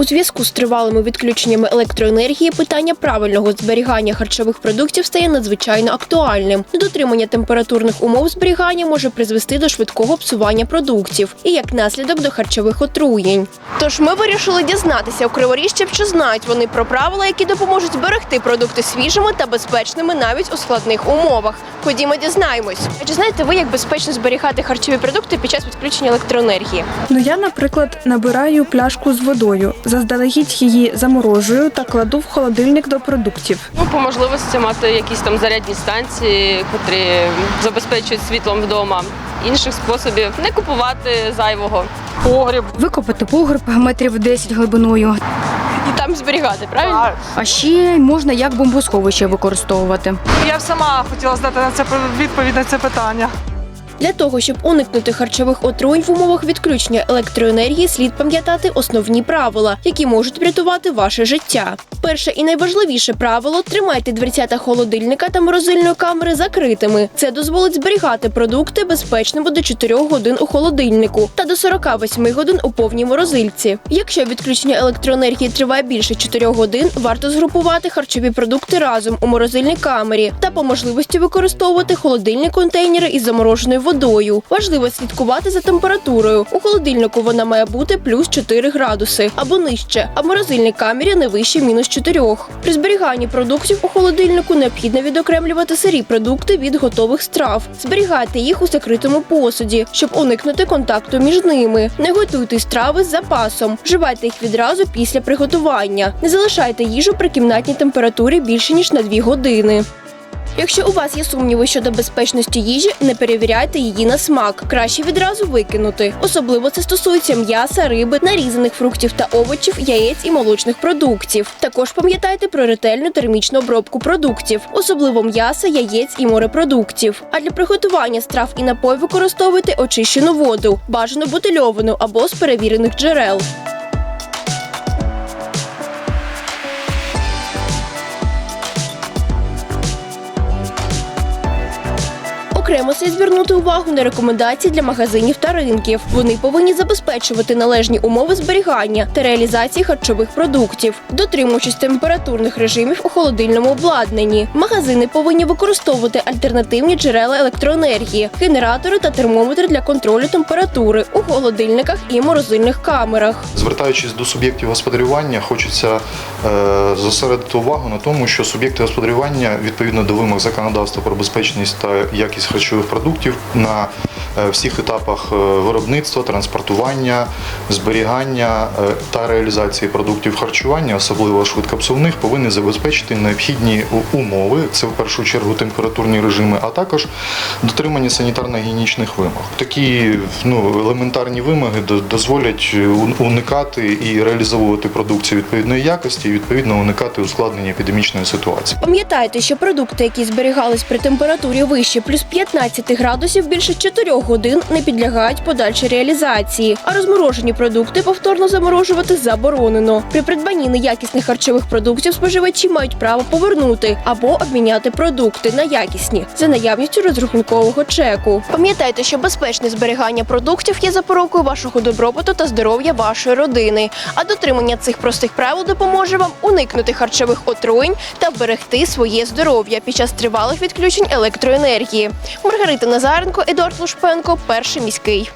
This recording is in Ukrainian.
У зв'язку з тривалими відключеннями електроенергії питання правильного зберігання харчових продуктів стає надзвичайно актуальним. Недотримання температурних умов зберігання може призвести до швидкого псування продуктів і як наслідок до харчових отруєнь. Тож ми вирішили дізнатися у криворіжців, чи знають вони про правила, які допоможуть зберегти продукти свіжими та безпечними навіть у складних умовах. Ходімо, дізнаємось. Чи знаєте ви, як безпечно зберігати харчові продукти під час відключення електроенергії? Ну я, наприклад, набираю пляшку з водою, заздалегідь її заморожую та кладу в холодильник до продуктів. Ну, по можливості мати якісь там зарядні станції, котрі забезпечують світлом вдома. Інших способів не купувати зайвого. погріб. Викопати погреб метрів 10 глибиною. І там зберігати, правильно? А, А ще можна як бомбосховище використовувати. Я б сама хотіла знати на це відповідь на це питання. Для того, щоб уникнути харчових отруєнь в умовах відключення електроенергії, слід пам'ятати основні правила, які можуть врятувати ваше життя. Перше і найважливіше правило тримайте дверцята холодильника та морозильної камери закритими. Це дозволить зберігати продукти безпечними до 4 годин у холодильнику та до 48 годин у повній морозильці. Якщо відключення електроенергії триває більше 4 годин, варто згрупувати харчові продукти разом у морозильній камері та по можливості використовувати холодильні контейнери із замороженою водою. Важливо слідкувати за температурою. У холодильнику вона має бути плюс 4 градуси або нижче, а в морозильній камері не вище мінус 4. При зберіганні продуктів у холодильнику необхідно відокремлювати сирі продукти від готових страв. Зберігайте їх у закритому посуді, щоб уникнути контакту між ними. Не готуйте страви з запасом. Вживайте їх відразу після приготування. Не залишайте їжу при кімнатній температурі більше ніж на 2 години. Якщо у вас є сумніви щодо безпечності їжі, не перевіряйте її на смак. Краще відразу викинути. Особливо це стосується м'яса, риби, нарізаних фруктів та овочів, яєць і молочних продуктів. Також пам'ятайте про ретельну термічну обробку продуктів, особливо м'яса, яєць і морепродуктів. А для приготування страв і напоїв використовуйте очищену воду, бажано бутильовану або з перевірених джерел. Окремо слід звернути увагу на рекомендації для магазинів та ринків. Вони повинні забезпечувати належні умови зберігання та реалізації харчових продуктів, дотримуючись температурних режимів у холодильному обладнанні. Магазини повинні використовувати альтернативні джерела електроенергії, генератори та термометри для контролю температури у холодильниках і морозильних камерах. Звертаючись до суб'єктів господарювання, хочеться е, зосередити увагу на тому, що суб'єкти господарювання відповідно до вимог законодавства про безпечність та якість харчових продуктів на е, всіх етапах е, виробництва, транспортування, зберігання е, та реалізації продуктів харчування, особливо швидкопсувних, повинні забезпечити необхідні умови. Це в першу чергу температурні режими, а також дотримання санітарно-гігієнічних вимог. Такі ну, елементарні вимоги дозволять уникати і реалізовувати продукцію відповідної якості, і відповідно уникати ускладнення епідемічної ситуації. Пам'ятайте, що продукти, які зберігались при температурі вище плюс 15 градусів більше 4 годин, не підлягають подальшій реалізації, а розморожені продукти повторно заморожувати заборонено. При придбанні неякісних харчових продуктів споживачі мають право повернути або обміняти продукти на якісні за наявністю розрахункового чеку. Пам'ятайте, що безпечне зберігання продуктів є запорукою вашого добробуту та здоров'я вашої родини. А дотримання цих простих правил допоможе вам уникнути харчових отруєнь та вберегти своє здоров'я під час тривалих відключень електроенергії. Маргарита Назаренко, Едуард Лушпенко, перший міський.